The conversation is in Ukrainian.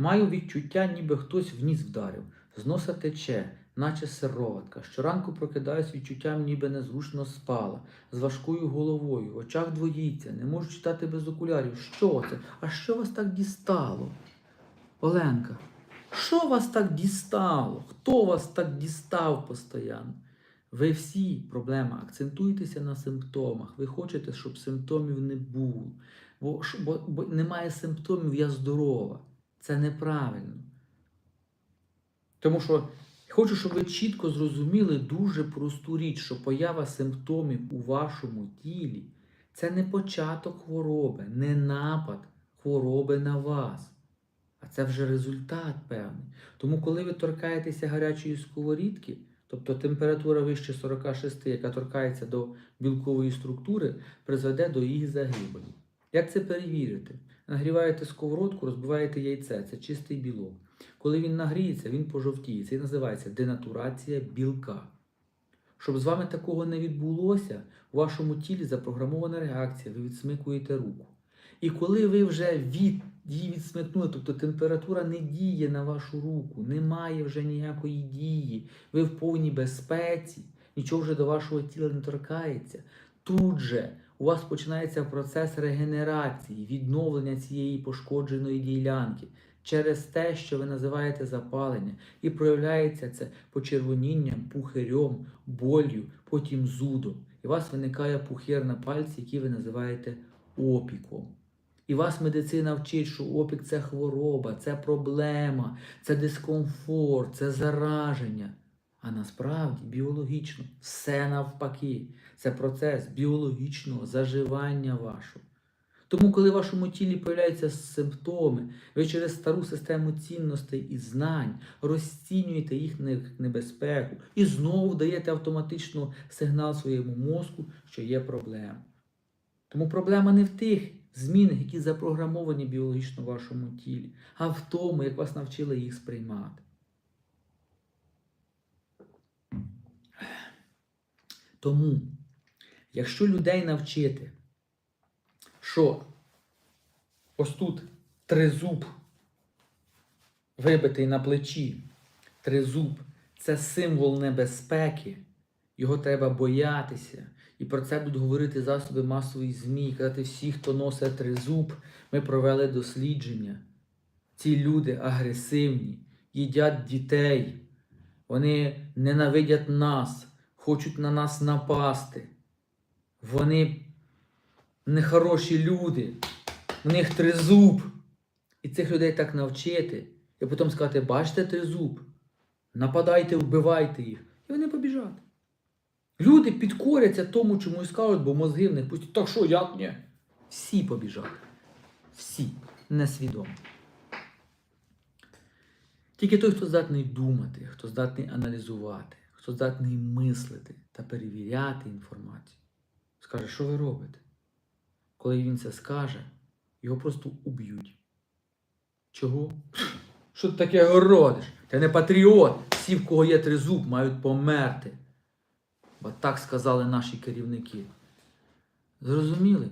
Маю відчуття, ніби хтось в ніс вдарив. З носа тече, наче сироватка. Щоранку прокидаюсь відчуттям, ніби незручно спала, з важкою головою, в очах двоїться, не можу читати без окулярів. Що це? А що вас так дістало? Оленка, що вас так дістало? Хто вас так дістав постійно? Ви всі проблема, акцентуєтеся на симптомах. Ви хочете, щоб симптомів не було. Бо, бо, бо немає симптомів, я здорова. Це неправильно. Тому що хочу, щоб ви чітко зрозуміли дуже просту річ, що поява симптомів у вашому тілі це не початок хвороби, не напад хвороби на вас. А це вже результат певний. Тому, коли ви торкаєтеся гарячої сковорідки, тобто температура вище 46, яка торкається до білкової структури, призведе до їх загибелі. Як це перевірити? Нагріваєте сковородку, розбиваєте яйце, це чистий білок. Коли він нагріється, він пожовтіє. Це і називається денатурація білка. Щоб з вами такого не відбулося, у вашому тілі запрограмована реакція, ви відсмикуєте руку. І коли ви вже від її відсмикнули, тобто температура не діє на вашу руку, немає вже ніякої дії, ви в повній безпеці, нічого вже до вашого тіла не торкається. Тут же у вас починається процес регенерації, відновлення цієї пошкодженої ділянки через те, що ви називаєте запалення, і проявляється це почервонінням, пухирем, болью, потім зудом. І у вас виникає пухир на пальці, який ви називаєте опіком. І вас медицина вчить, що опік це хвороба, це проблема, це дискомфорт, це зараження. А насправді біологічно все навпаки. Це процес біологічного заживання вашого. Тому, коли в вашому тілі появляються симптоми, ви через стару систему цінностей і знань розцінюєте їх не- небезпеку і знову даєте автоматично сигнал своєму мозку, що є проблема. Тому проблема не в тих змінах, які запрограмовані біологічно в вашому тілі, а в тому, як вас навчили їх сприймати. Тому, якщо людей навчити, що ось тут тризуб вибитий на плечі, тризуб це символ небезпеки, його треба боятися. І про це будуть говорити засоби масової ЗМІ, казати всі, хто носить тризуб, ми провели дослідження. Ці люди агресивні, їдять дітей, вони ненавидять нас, хочуть на нас напасти. Вони нехороші люди, в них тризуб. І цих людей так навчити, і потім сказати, бачите тризуб, нападайте, вбивайте їх. І вони побіжать. Люди підкоряться тому, чому і скажуть, бо мозги в них пустять. Так що, як ні? Всі побіжать. Всі. Несвідомо. Тільки той, хто здатний думати, хто здатний аналізувати, хто здатний мислити та перевіряти інформацію, скаже, що ви робите? Коли він це скаже, його просто уб'ють. Чого? Що ти таке городиш? Ти не патріот. Всі, в кого є тризуб, мають померти. Бо так сказали наші керівники. Зрозуміли?